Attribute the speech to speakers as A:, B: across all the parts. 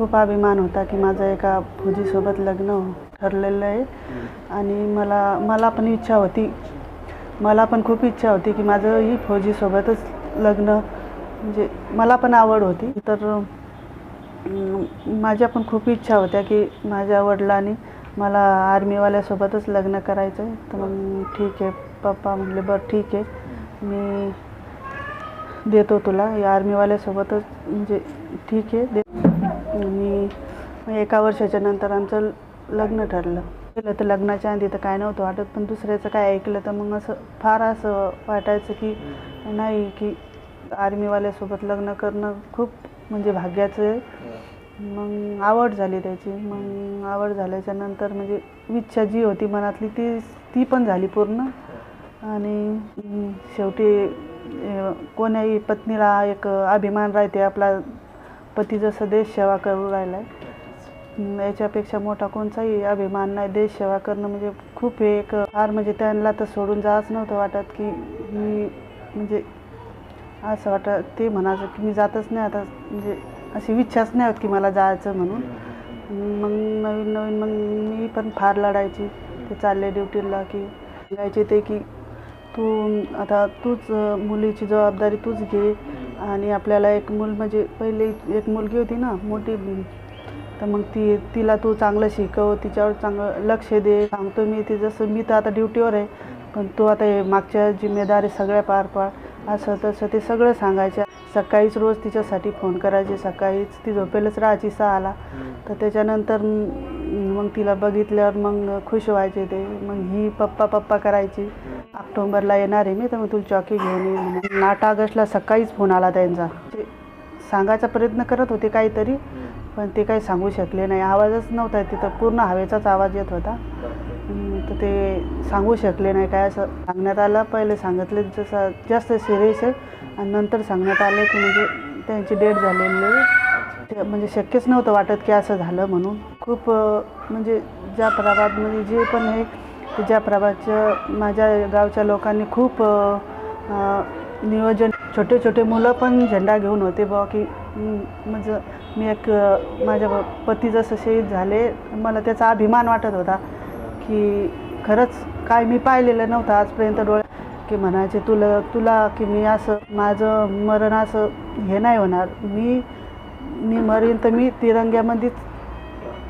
A: खूप अभिमान होता की माझं एका फौजीसोबत लग्न ठरलेलं आहे. आणि मला मला पण इच्छा होती. मला पण खूप इच्छा होती की माझंही फौजीसोबतच लग्न म्हणजे मला पण आवड होती. तर माझ्या पण खूप इच्छा होत्या की माझ्या वडिलांनी मला आर्मीवाल्यासोबतच लग्न करायचं आहे तर मग ठीक आहे पप्पा म्हणले बरं ठीक आहे. मी देतो तुला. या आर्मीवाल्यासोबतच म्हणजे ठीक आहे दे आणि एका वर्षाच्या नंतर आमचं लग्न ठरलं. केलं तर लग्नाच्या आधी तर काय नव्हतं वाटत पण दुसऱ्याचं काय ऐकलं तर मग असं फार असं वाटायचं की नाही की आर्मीवाल्यासोबत लग्न करणं खूप म्हणजे भाग्याचं आहे. मग आवड झाली त्याची. मग आवड झाल्याच्यानंतर म्हणजे इच्छा जी होती मनातली ती ती पण झाली पूर्ण. आणि शेवटी कोण्याही पत्नीला एक अभिमान राहते आपला पती जसं देश सेवा करू राहिला आहे याच्यापेक्षा मोठा कोणताही अभिमान नाही. देश सेवा करणं म्हणजे खूप हे एक फार म्हणजे त्यांना तर सोडून जाच नव्हतं वाटत की मी म्हणजे असं वाटत ते म्हणायचं की मी जातच नाही आता म्हणजे अशी इच्छाच नाही होत की मला जायचं म्हणून. मग नवीन नवीन मग मी पण फार लढायची. ते चालले ड्युटीला की सांगायचे ते की तू आता तूच मुलीची जबाबदारी तूच घे. आणि आपल्याला एक मूल म्हणजे पहिले एक मुलगी होती ना मोठी. तर मग ती तिला तू चांगलं शिकव तिच्यावर चांगलं लक्ष दे. सांगतो मी ती जसं मी तर आता ड्युटीवर आहे पण तू आता हे मागच्या जिम्मेदारी सगळ्या पार पाड. असं तसं ते सगळं सांगायचं. सकाळीच रोज तिच्यासाठी फोन करायचे. सकाळीच ती झोपेलच राहायची सहाला. तर त्याच्यानंतर मग तिला बघितल्यावर मग खुश व्हायचे ते. मग ही पप्पा पप्पा करायची. ऑक्टोंबरला येणार आहे मी तर मग तुला चॉकी घेऊन ये म्हणून आठ ऑगस्टला सकाळीच फोन आला त्यांचा. ते सांगायचा प्रयत्न करत होते काहीतरी पण ते काही सांगू शकले नाही. आवाजच नव्हता तिथं. पूर्ण हवेचाच आवाज येत होता. तर ते सांगू शकले नाही. काय असं सांगण्यात आलं? पहिले सांगितले जसं जास्त सिरियस आहे. आणि नंतर सांगण्यात आलं की म्हणजे त्यांची डेट झालेली आहे. म्हणजे शक्यच नव्हतं वाटत की असं झालं म्हणून. खूप म्हणजे ज्या प्रभातमध्ये जे पण आहे ते ज्या माझ्या गावच्या लोकांनी खूप नियोजन छोटे छोटे मुलं पण झेंडा घेऊन होते बुवा की म्हणजे मी एक माझ्या पती जसं शहीद झाले मला त्याचा अभिमान वाटत होता की खरंच काय मी पाहिलेलं नव्हतं आजपर्यंत डोळे की म्हणायचे तुला तुला की मी असं माझं मरण असं हे नाही होणार. मी मी मरीन तर मी तिरंग्यामध्येच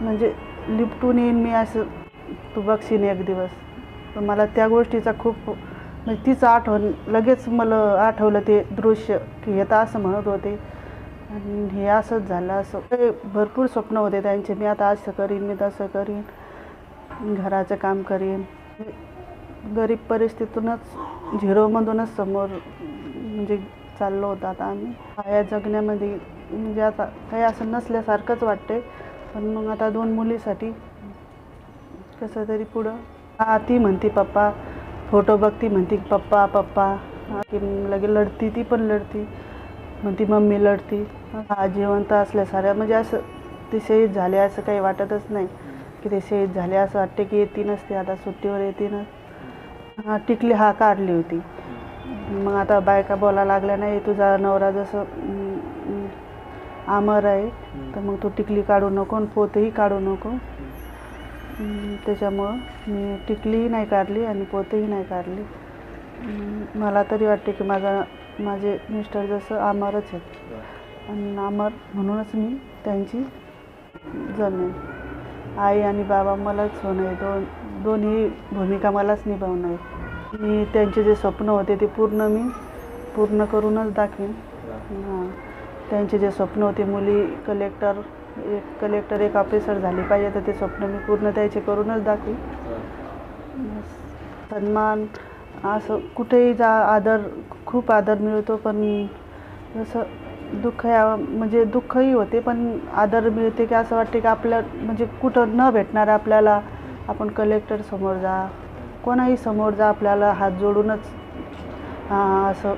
A: म्हणजे लिपटून येईन मी असं. तू बघशील एक दिवस. तर मला त्या गोष्टीचा खूप म्हणजे तीच आठवण लगेच मला आठवलं ते दृश्य की हे तर असं म्हणत होते. आणि हे असंच झालं असं. भरपूर स्वप्न होते त्यांचे. मी आता असं करीन मी तसं करीन. घराचं काम करीन. गरीब परिस्थितीतूनच झिरोमधूनच समोर म्हणजे चाललो होता आता आम्ही. या जगण्यामध्ये म्हणजे आता काही असं नसल्यासारखंच वाटते पण मग आता दोन मुलीसाठी कसं तरी पुढं. हा ती म्हणते पप्पा फोटो बघती म्हणते पप्पा पप्पा. की लगे लढती ती पण लढती. म्हणती मम्मी लढती. हा जिवंत असल्या साऱ्या म्हणजे असं ते शहीद झाले असं काही वाटतच नाही. की ते शहीद झाले असं वाटते की येतीनच ते आता सुट्टीवर येतीनच हा टिकली हा काढली होती. मग आता बायका बोलायला लागल्या नाही तुझा नवरा जसं आमर अमर आहे तर मग तू टिकली काढू नको आणि पोतही काढू नको. त्याच्यामुळं मी टिकलीही नाही काढली आणि पोतही नाही काढली. मला तरी वाटते की माझा माझे मिस्टर जसं अमरच आहेत. आणि अमर म्हणूनच मी त्यांची जमेन. आई आणि बाबा मलाच होणं दोन दोन्ही भूमिका मलाच निभावणं आहे मी त्यांचे जे स्वप्न होते ते पूर्ण मी पूर्ण करूनच दाखवेन. हां. त्यांचे जे स्वप्न होते मुली कलेक्टर एक कलेक्टर एक ऑफिसर झाली पाहिजे तर ते स्वप्न मी पूर्ण त्याचे करूनच दाखवी सन्मान असं कुठेही जा आदर खूप आदर मिळतो पण जसं दुःख या म्हणजे दुःखही होते पण आदर मिळते की असं वाटते की आपल्या म्हणजे कुठं न भेटणार आपल्याला आपण कलेक्टर समोर जा. कोणाही समोर जा आपल्याला हात जोडूनच हां असं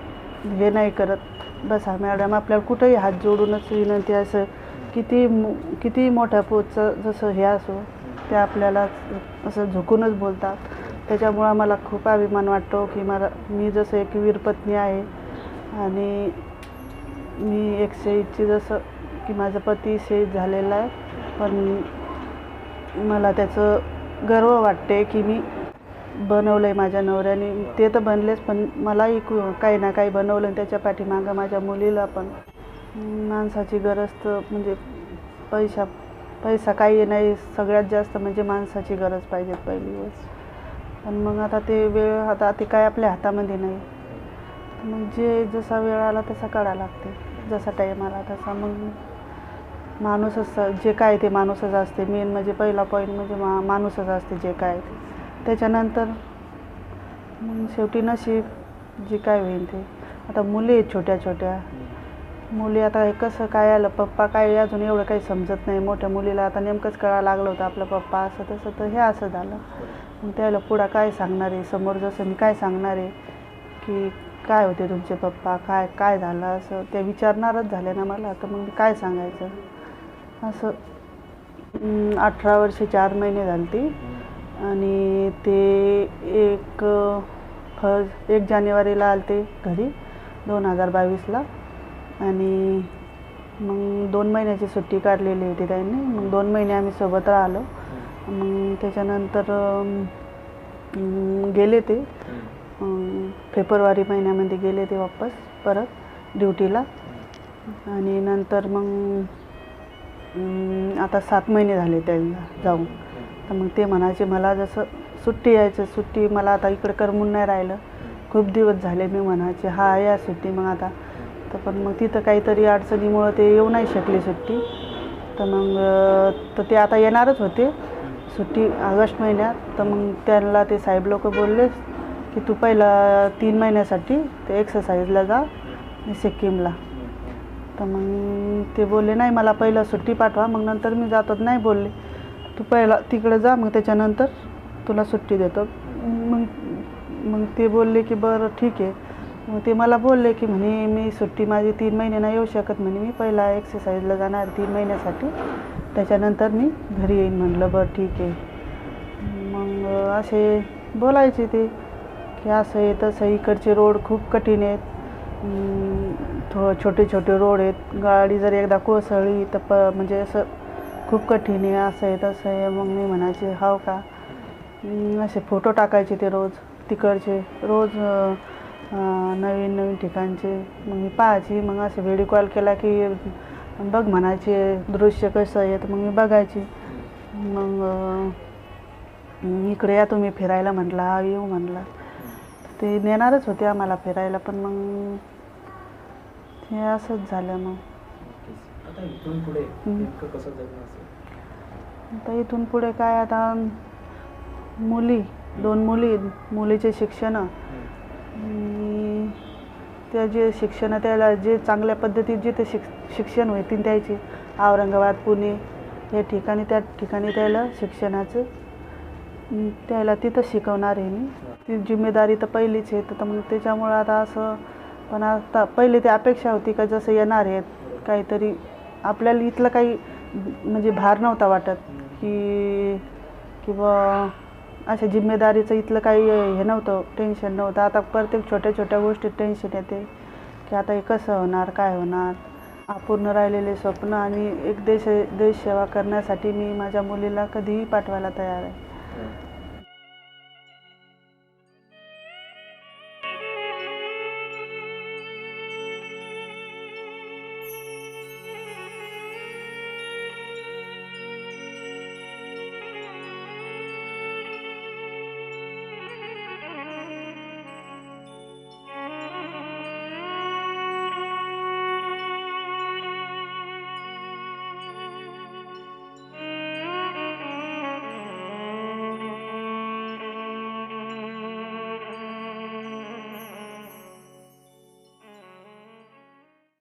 A: हे नाही करत. बसा मॅडम आपल्याला कुठंही हात जोडूनच विनंती असं किती मो किती मोठ्या पोचचं जसं हे असो ते आपल्याला असं झुकूनच बोलतात. त्याच्यामुळं मला खूप अभिमान वाटतो की मला मी जसं एक वीरपत्नी आहे आणि मी एक शहीदची जसं की माझा पती शहीद झालेला आहे पण मला त्याचं गर्व वाटते की मी बनवलं आहे माझ्या नवऱ्याने. ते तर बनलेच पण मलाही काही ना काही बनवलं आणि त्याच्या पाठीमागं माझ्या मुलीला पण. माणसाची गरज तर म्हणजे पैसा पैसा काही नाही सगळ्यात जास्त म्हणजे माणसाची गरज पाहिजे पहिली गोष्ट पण मग आता ते वेळ आता ते काय आपल्या हातामध्ये नाही. मग जे जसा वेळ आला तसा काढा लागते. जसा टाईम आला तसा. मग माणूसच जे काय ते माणूसच असते. मेन म्हणजे पहिला पॉईंट म्हणजे मा माणूसच असते जे काय ते. त्याच्यानंतर मग शेवटी नशीब जे काय होईल ते. आता मुले आहेत छोट्या छोट्या मुली आता हे कसं काय आलं? पप्पा काय अजून एवढं काही समजत नाही. मोठ्या मुलीला आता नेमकंच कळायला लागलं होतं आपलं पप्पा असं तसं. तर हे असं झालं. मग त्याला पुढं काय सांगणार आहे? समोर जसं मी काय सांगणार आहे की काय होते तुमचे पप्पा? काय काय झालं? असं ते विचारणारच झाले ना मला. तर मग मी काय सांगायचं? असं अठरा वर्षे चार महिने झाली ती आणि ते एक फर्स्ट एक जानेवारीला आलते घरी दोन हजार बावीसला. आणि मग दोन महिन्याची सुट्टी काढलेली होती त्यांनी मग दोन महिने आम्ही सोबत राहिलो. मग त्याच्यानंतर गेले ते. फेब्रुवारी महिन्यामध्ये गेले ते वापस परत ड्युटीला. आणि नंतर मग आता सात महिने झाले त्यांना जाऊन. तर मग ते म्हणायचे मला जसं सुट्टी यायचं सुट्टी मला आता इकडं करमून नाही राहिलं. खूप दिवस झाले मी म्हणायचे हा या सुट्टी मग आता तर पण मग तिथं काहीतरी अडचणीमुळं ते येऊ नाही शकली सुट्टी. तर मग तर ते आता येणारच होते. सुट्टी ऑगस्ट महिन्यात. तर मग त्यांना ते साहेब लोक बोलले की तू पहिला तीन महिन्यासाठी ते एक्सरसाइजला जा सिक्कीमला. तर मग ते बोलले नाही मला पहिलं सुट्टी पाठवा. मग नंतर मी जातो नाही बोलले. तू पहिला तिकडे जा मग त्याच्यानंतर तुला सुट्टी देतो. मग मग ते बोलले की बरं ठीक आहे. मग ते मला बोलले की म्हणे मी सुट्टी माझी तीन महिने नाही येऊ शकत म्हणे मी पहिला एक्सरसाइजला जाणार तीन महिन्यासाठी. त्याच्यानंतर मी घरी येईन म्हणलं बरं ठीक आहे. मग असे बोलायचे ते की असं आहे तसं इकडचे रोड खूप कठीण आहेत. थो छोटे छोटे रोड आहेत. गाडी जर एकदा कोसळली तर प म्हणजे असं खूप कठीण आहे असं आहे तसं आहे. मग मी म्हणायचे हाव का? असे फोटो टाकायचे ते रोज तिकडचे. रोज नवीन नवीन ठिकाणचे. मग मी पाहायची. मग असे व्हिडिओ कॉल केला की बघ म्हणायचे दृश्य कसं आहे? तर मग मी बघायची. मग इकडे या तुम्ही फिरायला म्हटलं हा येऊ म्हणला ते नेणारच होते आम्हाला फिरायला पण मग ते असंच झालं मग.
B: आता इथून पुढे
A: काय? आता मुली दोन मुली मुलीचे शिक्षण. आणि त्या जे शिक्षण त्याला जे चांगल्या पद्धतीत जे ते शिक शिक्षण होतील त्याची औरंगाबाद पुणे या ठिकाणी त्या ठिकाणी त्याला शिक्षणाचं त्याला तिथं शिकवणार आहे मी. ती जिम्मेदारी तर पहिलीच आहे तर मग त्याच्यामुळं आता असं पण आता पहिले ती अपेक्षा होती का जसं येणार आहेत काहीतरी आपल्याला इथलं काही म्हणजे भार नव्हता वाटत की किंवा अशा जिम्मेदारीचं इथलं काही हे नव्हतं टेन्शन नव्हतं. आता प्रत्येक छोट्या छोट्या गोष्टीत टेन्शन येते की आता हे कसं होणार काय होणार? अपूर्ण राहिलेले स्वप्न आणि एक देश देश सेवा करण्यासाठी मी माझ्या मुलीला कधीही पाठवायला तयार आहे.